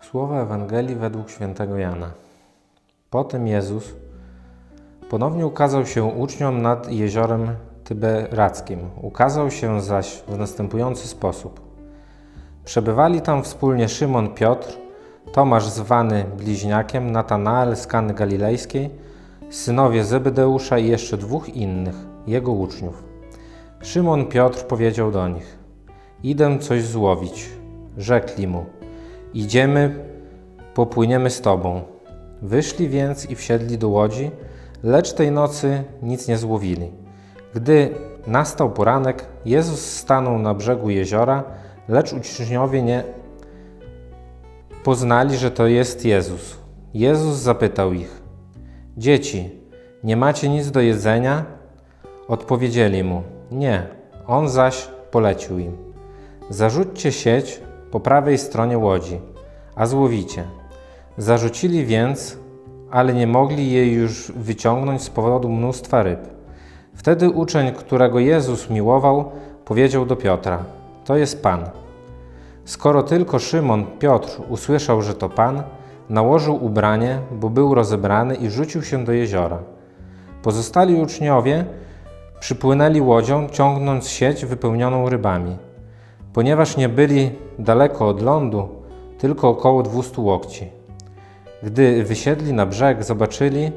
Słowa Ewangelii według świętego Jana. Potem Jezus ponownie ukazał się uczniom nad jeziorem Tyberackim. Ukazał się zaś w następujący sposób. Przebywali tam wspólnie Szymon Piotr, Tomasz zwany Bliźniakiem, Natanael z Kany Galilejskiej, synowie Zebedeusza i jeszcze dwóch innych, jego uczniów. Szymon Piotr powiedział do nich: Idę coś złowić. Rzekli mu: Idziemy, popłyniemy z tobą. Wyszli więc i wsiedli do łodzi, lecz tej nocy nic nie złowili. Gdy nastał poranek, Jezus stanął na brzegu jeziora, lecz uczniowie nie poznali, że to jest Jezus. Jezus zapytał ich: Dzieci, nie macie nic do jedzenia? Odpowiedzieli mu: Nie. On zaś polecił im: Zarzućcie sieć po prawej stronie łodzi, a złowicie. Zarzucili więc, ale nie mogli jej już wyciągnąć z powodu mnóstwa ryb. Wtedy uczeń, którego Jezus miłował, powiedział do Piotra: To jest Pan. Skoro tylko Szymon Piotr usłyszał, że to Pan, nałożył ubranie, bo był rozebrany i rzucił się do jeziora. Pozostali uczniowie przypłynęli łodzią, ciągnąc sieć wypełnioną rybami. Ponieważ nie byli daleko od lądu, tylko około 200 łokci. Gdy wysiedli na brzeg, zobaczyli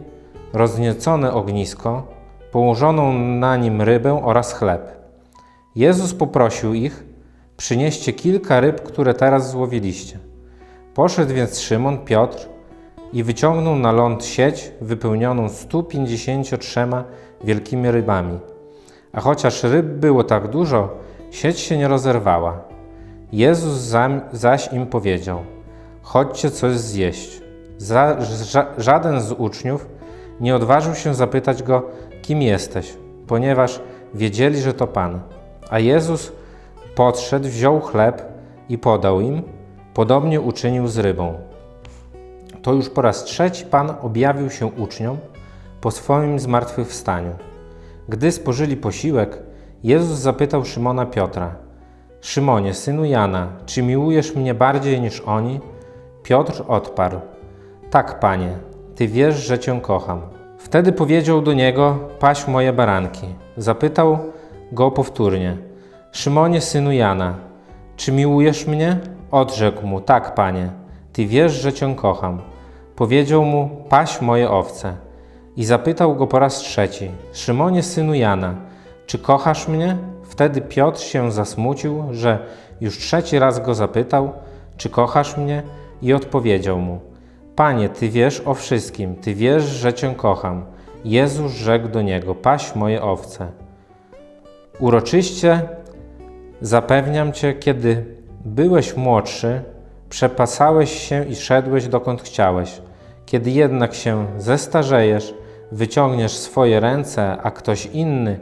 rozniecone ognisko, położoną na nim rybę oraz chleb. Jezus poprosił ich, przynieście kilka ryb, które teraz złowiliście. Poszedł więc Szymon Piotr i wyciągnął na ląd sieć wypełnioną 153 wielkimi rybami. A chociaż ryb było tak dużo, sieć się nie rozerwała. Jezus zaś im powiedział: Chodźcie coś zjeść. Za, ża, żaden z uczniów nie odważył się zapytać go, kim jesteś, ponieważ wiedzieli, że to Pan. A Jezus podszedł, wziął chleb i podał im, podobnie uczynił z rybą. To już po raz trzeci Pan objawił się uczniom po swoim zmartwychwstaniu. Gdy spożyli posiłek, Jezus zapytał Szymona Piotra: Szymonie, synu Jana, czy miłujesz mnie bardziej niż oni? Piotr odparł: Tak, panie, ty wiesz, że cię kocham. Wtedy powiedział do niego: Paś moje baranki. Zapytał go powtórnie: Szymonie, synu Jana, czy miłujesz mnie? Odrzekł mu: Tak, panie, ty wiesz, że cię kocham. Powiedział mu: Paś moje owce. I zapytał go po raz trzeci: Szymonie, synu Jana, czy kochasz mnie? Wtedy Piotr się zasmucił, że już trzeci raz go zapytał: Czy kochasz mnie? I odpowiedział mu: Panie, ty wiesz o wszystkim, ty wiesz, że cię kocham. Jezus rzekł do niego: Paś moje owce. Uroczyście zapewniam cię, kiedy byłeś młodszy, przepasałeś się i szedłeś dokąd chciałeś. Kiedy jednak się zestarzejesz, wyciągniesz swoje ręce, a ktoś inny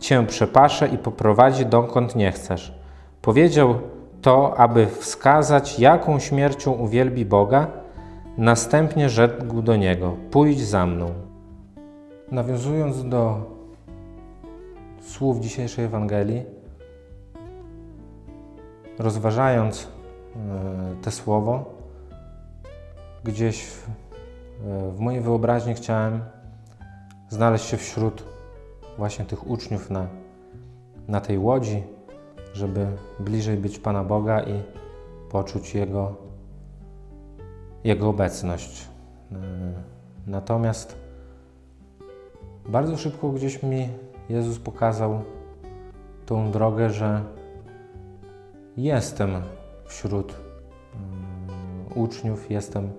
cię przepasze i poprowadzi dokąd nie chcesz. Powiedział to, aby wskazać, jaką śmiercią uwielbi Boga. Następnie rzekł do niego: Pójdź za mną. Nawiązując do słów dzisiejszej Ewangelii, rozważając e, te słowo, gdzieś e, w mojej wyobraźni chciałem znaleźć się wśród właśnie tych uczniów na, na tej łodzi, żeby bliżej być Pana Boga i poczuć Jego, Jego obecność. E, Natomiast bardzo szybko gdzieś mi Jezus pokazał tą drogę, że jestem wśród mm, uczniów, jestem,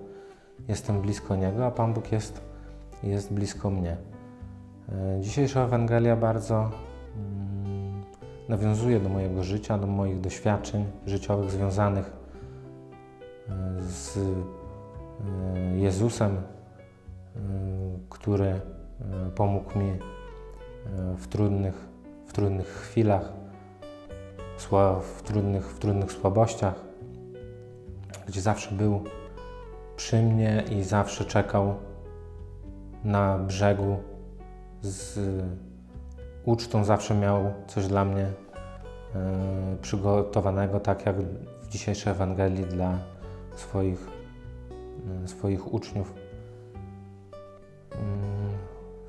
jestem blisko Niego, a Pan Bóg jest, jest blisko mnie. E, Dzisiejsza Ewangelia bardzo mm, nawiązuje do mojego życia, do moich doświadczeń życiowych związanych e, z e, Jezusem, który pomógł mi w trudnych, w trudnych chwilach, w trudnych, w trudnych słabościach, gdzie zawsze był przy mnie i zawsze czekał na brzegu z ucztą zawsze miał coś dla mnie e, przygotowanego, tak jak w dzisiejszej Ewangelii dla swoich, y, swoich uczniów. Mm,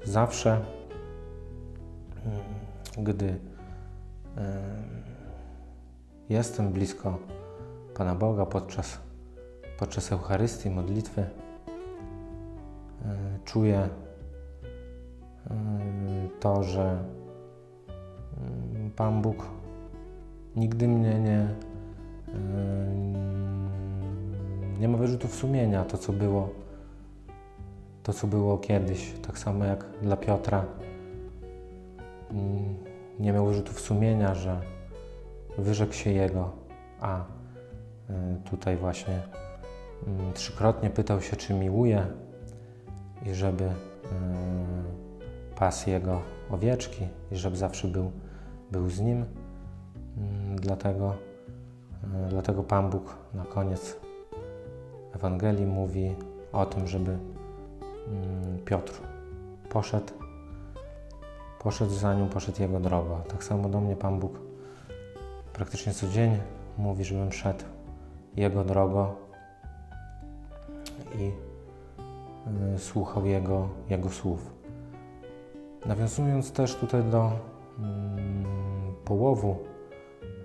Zawsze, mm, gdy y, jestem blisko Pana Boga podczas, podczas Eucharystii, modlitwy, czuję to, że y, Pan Bóg nigdy mnie nie, nie ma wyrzutów sumienia to, co było, to, co było kiedyś. Tak samo jak dla Piotra mm, nie miał wyrzutów sumienia, że wyrzekł się jego, a y, tutaj właśnie mm, trzykrotnie pytał się, czy miłuje i żeby y, pas jego owieczki i żeby zawsze był, był z nim. Mm, Dlatego, y, dlatego Pan Bóg na koniec Ewangelii mówi o tym, żeby mm, Piotr poszedł, poszedł za nim, poszedł jego drogą. Tak samo do mnie Pan Bóg praktycznie codziennie mówi, żebym szedł jego drogą i y, słuchał jego, jego słów. Nawiązując też tutaj do mm, połowu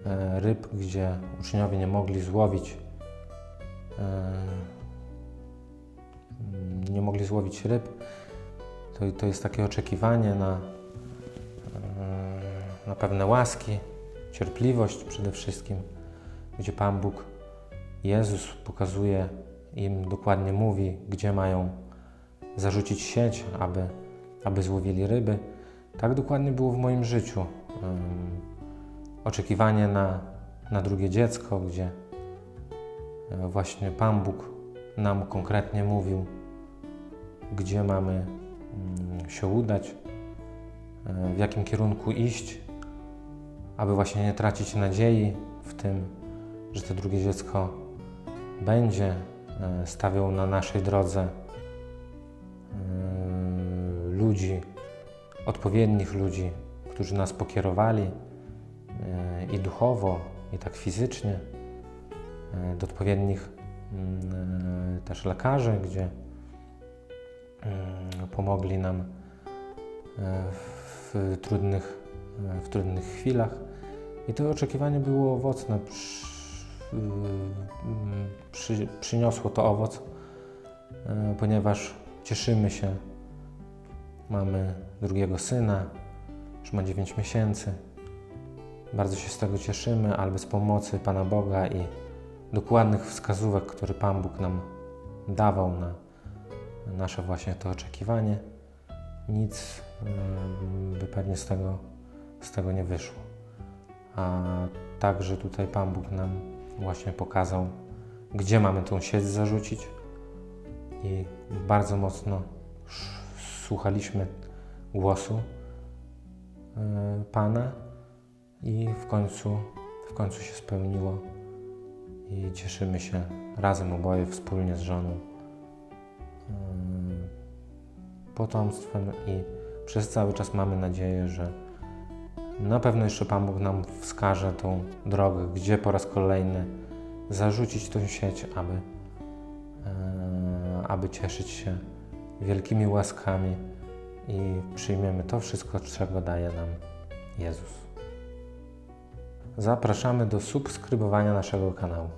e, ryb, gdzie uczniowie nie mogli złowić e, nie mogli złowić ryb, to, to jest takie oczekiwanie na, e, na pewne łaski, cierpliwość przede wszystkim, gdzie Pan Bóg, Jezus pokazuje im, dokładnie mówi, gdzie mają zarzucić sieć, aby, aby złowili ryby. Tak dokładnie było w moim życiu. Oczekiwanie na, na drugie dziecko, gdzie e, właśnie Pan Bóg nam konkretnie mówił, gdzie mamy mm, się udać, e, w jakim kierunku iść, aby właśnie nie tracić nadziei w tym, że to drugie dziecko będzie e, stawiał na naszej drodze ludzi, odpowiednich ludzi, którzy nas pokierowali e, i duchowo, i tak fizycznie, e, do odpowiednich mm, e, też lekarzy, gdzie mm, pomogli nam w trudnych, w trudnych chwilach. I to oczekiwanie było owocne. Przy, przy, przyniosło to owoc, ponieważ cieszymy się. Mamy drugiego syna, już ma 9 miesięcy. Bardzo się z tego cieszymy, ale bez pomocy Pana Boga i dokładnych wskazówek, które Pan Bóg nam dawał na nasze właśnie to oczekiwanie, nic by pewnie z tego, z tego nie wyszło. A także tutaj Pan Bóg nam właśnie pokazał, gdzie mamy tą sieć zarzucić i bardzo mocno słuchaliśmy głosu e, Pana i w końcu, w końcu się spełniło i cieszymy się razem oboje wspólnie z żoną em, potomstwem i przez cały czas mamy nadzieję, że na pewno jeszcze Pan Bóg nam wskaże tą drogę, gdzie po raz kolejny zarzucić tą sieć, aby, e, aby cieszyć się wielkimi łaskami i przyjmiemy to wszystko, czego daje nam Jezus. Zapraszamy do subskrybowania naszego kanału.